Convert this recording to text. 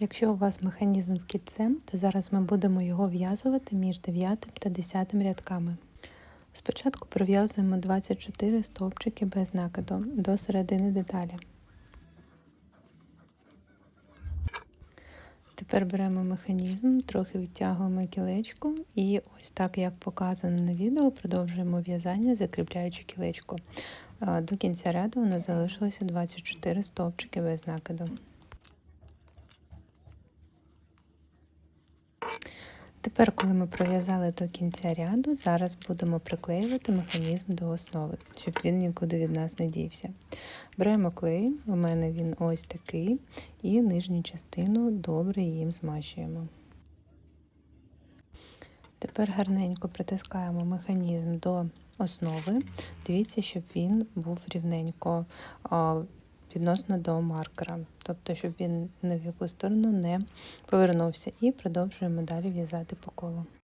Якщо у вас механізм з кільцем, то зараз ми будемо його в'язувати між 9 та 10 рядками. Спочатку пров'язуємо 24 стовпчики без накиду до середини деталі. Тепер беремо механізм, трохи відтягуємо кілечко і ось так, як показано на відео, продовжуємо в'язання, закріпляючи кілечко. До кінця ряду у нас залишилося 24 стовпчики без накиду. Тепер, коли ми пров'язали до кінця ряду, зараз будемо приклеювати механізм до основи, щоб він нікуди від нас не дівся. Беремо клей, у мене він ось такий, і нижню частину добре їм змащуємо. Тепер гарненько притискаємо механізм до основи. Дивіться, щоб він був рівненько відносно до маркера, тобто, щоб він ні в яку сторону не повернувся. І продовжуємо далі в'язати по колу.